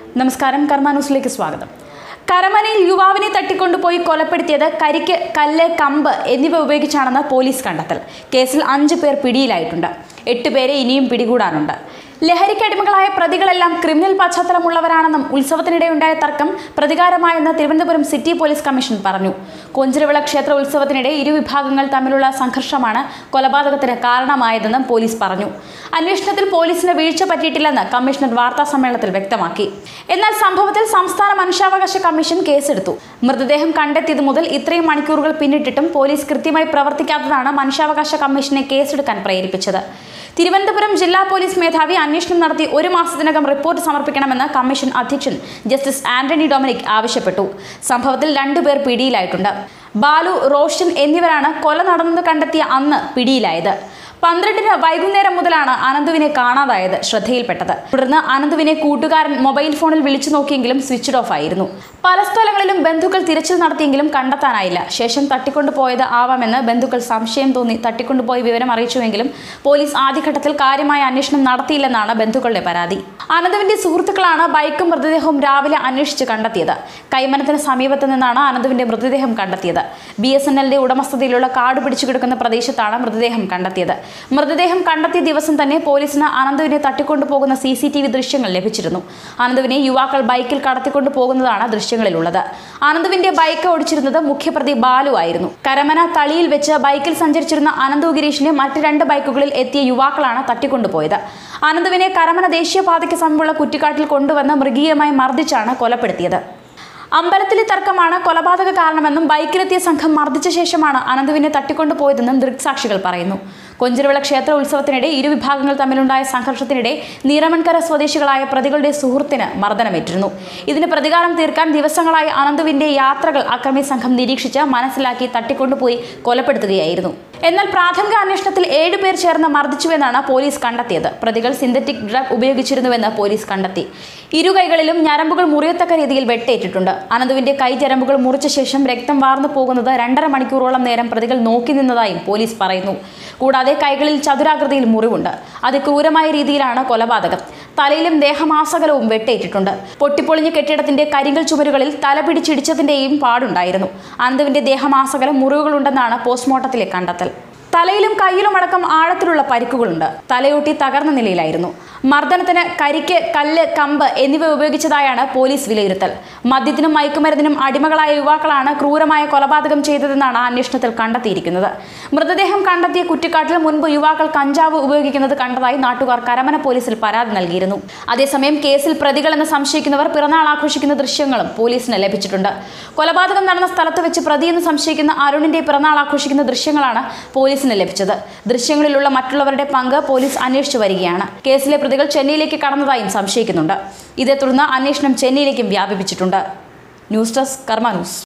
നമസ്കാരം കർമ്മ ന്യൂസിലേക്ക് സ്വാഗതം. കരമനയിൽ യുവാവിനെ തട്ടിക്കൊണ്ടുപോയി കൊലപ്പെടുത്തിയത് കരിക്ക് കല്ല് കമ്പ് എന്നിവ ഉപയോഗിച്ചാണെന്ന് പോലീസ് കണ്ടെത്തൽ. കേസിൽ അഞ്ച് പേർ പിടിയിലായിട്ടുണ്ട്. എട്ട് പേരെ ഇനിയും പിടികൂടാനുണ്ട് ലഹരിക്കടിമകളായ പ്രതികളെല്ലാം ക്രിമിനൽ പശ്ചാത്തലമുള്ളവരാണെന്നും ഉത്സവത്തിനിടെയുണ്ടായ തർക്കം പ്രതികാരമായെന്ന് തിരുവനന്തപുരം സിറ്റി പോലീസ് കമ്മീഷൻ പറഞ്ഞു. കൊഞ്ചിരവിള ക്ഷേത്ര ഉത്സവത്തിനിടെ ഇരുവിഭാഗങ്ങൾ തമ്മിലുള്ള സംഘർഷമാണ് കൊലപാതകത്തിന് കാരണമായതെന്നും പോലീസ് പറഞ്ഞു. അന്വേഷണത്തിൽ പോലീസിന് വീഴ്ച പറ്റിയിട്ടില്ലെന്ന് കമ്മീഷണർ വാർത്താ സമ്മേളനത്തിൽ വ്യക്തമാക്കി. എന്നാൽ സംഭവത്തിൽ സംസ്ഥാന മനുഷ്യാവകാശ കമ്മീഷൻ കേസെടുത്തു. മൃതദേഹം കണ്ടെത്തിയത് മുതൽ ഇത്രയും മണിക്കൂറുകൾ പിന്നിട്ടിട്ടും പോലീസ് കൃത്യമായി പ്രവർത്തിക്കാത്തതാണ് മനുഷ്യാവകാശ കമ്മീഷനെ കേസെടുക്കാൻ പ്രേരിപ്പിച്ചത്. തിരുവനന്തപുരം ജില്ലാ പോലീസ് മേധാവി അന്വേഷണം നടത്തി ഒരു മാസത്തിനകം റിപ്പോർട്ട് സമർപ്പിക്കണമെന്ന് കമ്മീഷൻ അധ്യക്ഷൻ ജസ്റ്റിസ് ആന്റണി ഡൊമിനിക് ആവശ്യപ്പെട്ടു. സംഭവത്തിൽ രണ്ടുപേർ പിടിയിലായിട്ടുണ്ട്. ബാലു റോഷൻ എന്നിവരാണ് കൊല നടന്നത് കണ്ടെത്തിയ അന്ന് പിടിയിലായത്. പന്ത്രണ്ടിന് വൈകുന്നേരം മുതലാണ് അനന്തുവിനെ കാണാതായത് ശ്രദ്ധയിൽപ്പെട്ടത്. തുടർന്ന് അനന്തുവിനെ കൂട്ടുകാരൻ മൊബൈൽ ഫോണിൽ വിളിച്ചു നോക്കിയെങ്കിലും സ്വിച്ച് ഓഫ് ആയിരുന്നു. പല സ്ഥലങ്ങളിലും ബന്ധുക്കൾ തിരച്ചിൽ നടത്തിയെങ്കിലും കണ്ടെത്താനായില്ല. ശേഷം തട്ടിക്കൊണ്ടുപോയത് ആവാമെന്ന് ബന്ധുക്കൾ സംശയം തോന്നി. തട്ടിക്കൊണ്ടുപോയി വിവരം അറിയിച്ചുവെങ്കിലും പോലീസ് ആദ്യഘട്ടത്തിൽ കാര്യമായ അന്വേഷണം നടത്തിയില്ലെന്നാണ് ബന്ധുക്കളുടെ പരാതി. അനന്തുവിന്റെ സുഹൃത്തുക്കളാണ് ബൈക്കും മൃതദേഹവും രാവിലെ അന്വേഷിച്ച് കണ്ടെത്തിയത്. കൈമനത്തിന് സമീപത്ത് നിന്നാണ് അനന്തുവിന്റെ മൃതദേഹം കണ്ടെത്തിയത്. ബി എസ് എൻ എല്ലിന്റെ ഉടമസ്ഥതയിലുള്ള കാട് പിടിച്ചു കിടക്കുന്ന പ്രദേശത്താണ് മൃതദേഹം കണ്ടെത്തിയത്. മൃതദേഹം കണ്ടെത്തിയ ദിവസം തന്നെ പോലീസിന് അനന്തുവിനെ തട്ടിക്കൊണ്ടുപോകുന്ന സി സി ടി വി ദൃശ്യങ്ങൾ ലഭിച്ചിരുന്നു. അനന്തുവിനെ യുവാക്കൾ ബൈക്കിൽ കടത്തിക്കൊണ്ടു പോകുന്നതാണ് ദൃശ്യങ്ങളിലുള്ളത് അനന്തുവിന്റെ ബൈക്ക് ഓടിച്ചിരുന്നത് മുഖ്യപ്രതി ബാലു ആയിരുന്നു. കരമന തളിയിൽ വെച്ച് ബൈക്കിൽ സഞ്ചരിച്ചിരുന്ന അനന്തു ഗിരീഷിനെ മറ്റ് രണ്ട് ബൈക്കുകളിൽ എത്തിയ യുവാക്കളാണ് തട്ടിക്കൊണ്ടുപോയത്. അനന്തുവിനെ കരമന ദേശീയപാതയ്ക്ക് സമീപമുള്ള കുറ്റിക്കാട്ടിൽ കൊണ്ടുവന്ന് മൃഗീയമായി മർദ്ദിച്ചാണ് കൊലപ്പെടുത്തിയത്. അമ്പലത്തിലെ തർക്കമാണ് കൊലപാതക കാരണമെന്നും ബൈക്കിലെത്തിയ സംഘം മർദ്ദിച്ച ശേഷമാണ് അനന്തുവിനെ തട്ടിക്കൊണ്ടുപോയതെന്നും ദൃക്സാക്ഷികൾ പറയുന്നു. കൊഞ്ചിരവിള ക്ഷേത്ര ഉത്സവത്തിനിടെ ഇരുവിഭാഗങ്ങൾ തമ്മിലുണ്ടായ സംഘർഷത്തിനിടെ നീറമൺകര സ്വദേശികളായ പ്രതികളുടെ സുഹൃത്തിന് മർദ്ദനമേറ്റിരുന്നു. ഇതിന് പ്രതികാരം തീർക്കാൻ ദിവസങ്ങളായി അനന്തുവിന്റെ യാത്രകൾ അക്രമി സംഘം നിരീക്ഷിച്ച് മനസ്സിലാക്കി തട്ടിക്കൊണ്ടുപോയി കൊലപ്പെടുത്തുകയായിരുന്നു. എന്നാൽ പ്രാഥമിക അന്വേഷണത്തിൽ ഏഴുപേർ ചേർന്ന് മർദ്ദിച്ചുവെന്നാണ് പോലീസ് കണ്ടെത്തിയത്. പ്രതികൾ സിന്തറ്റിക് ഡ്രഗ് ഉപയോഗിച്ചിരുന്നുവെന്ന് പോലീസ് കണ്ടെത്തി. ഇരു കൈകളിലും ഞരമ്പുകൾ മുറിയത്തക്ക രീതിയിൽ വെട്ടേറ്റിട്ടുണ്ട്. അനന്തുവിന്റെ കൈ ഞരമ്പുകൾ മുറിച്ച ശേഷം രക്തം വാർന്നു പോകുന്നത് രണ്ടര മണിക്കൂറോളം നേരം പ്രതികൾ നോക്കി നിന്നതായും പോലീസ് പറയുന്നു. കൂടാതെ കൈകളിൽ ചതുരാകൃതിയിൽ മുറിവുണ്ട്. അത് അതിക്രൂരമായ രീതിയിലാണ് കൊലപാതകം. തലയിലും ദേഹമാസകലവും വെട്ടേറ്റിട്ടുണ്ട്. പൊട്ടിപ്പൊളിഞ്ഞ കെട്ടിടത്തിന്റെ കരിങ്കൽ ചുമരുകളിൽ തല പിടിച്ചിടിച്ചതിന്റെയും പാടുണ്ടായിരുന്നു. അന്തുവിന്റെ ദേഹമാസകലം മുറിവുകളുണ്ടെന്നാണ് പോസ്റ്റ്മോർട്ടത്തിലെ കണ്ടെത്തൽ. തലയിലും കയ്യിലും അടക്കം ആഴത്തിലുള്ള പരിക്കുകളുണ്ട്. തലയൊട്ടി തകർന്ന നിലയിലായിരുന്നു. മർദ്ദനത്തിന് കരിക്ക് കല്ല് കമ്പ് എന്നിവ ഉപയോഗിച്ചതായാണ് പോലീസ് വിലയിരുത്തൽ. മദ്യത്തിനും മയക്കുമരുന്നിനും അടിമകളായ യുവാക്കളാണ് ക്രൂരമായ കൊലപാതകം ചെയ്തതെന്നാണ് അന്വേഷണത്തിൽ കണ്ടെത്തിയിരിക്കുന്നത്. മൃതദേഹം കണ്ടെത്തിയ കുറ്റിക്കാട്ടിൽ മുൻപ് യുവാക്കൾ കഞ്ചാവ് ഉപയോഗിക്കുന്നത് കണ്ടതായി നാട്ടുകാർ കരമന പോലീസിൽ പരാതി നൽകിയിരുന്നു. അതേസമയം കേസിൽ പ്രതികളെന്ന് സംശയിക്കുന്നവർ പിറന്നാൾ ആഘോഷിക്കുന്ന ദൃശ്യങ്ങളും പോലീസിന് ലഭിച്ചിട്ടുണ്ട്. കൊലപാതകം നടന്ന സ്ഥലത്ത് വെച്ച് പ്രതിയെന്ന് സംശയിക്കുന്ന അരുണിന്റെ പിറന്നാൾ ആഘോഷിക്കുന്ന ദൃശ്യങ്ങളാണ് പോലീസിന് ലഭിച്ചത്. ദൃശ്യങ്ങളിലുള്ള മറ്റുള്ളവരുടെ പങ്ക് പോലീസ് അന്വേഷിച്ചു വരികയാണ്. കേസിലെ പ്രതികൾ ചെന്നൈയിലേക്ക് കടന്നതായും സംശയിക്കുന്നുണ്ട്. ഇതേ തുടർന്ന് അന്വേഷണം ചെന്നൈയിലേക്കും വ്യാപിപ്പിച്ചിട്ടുണ്ട്. News desk Karma news.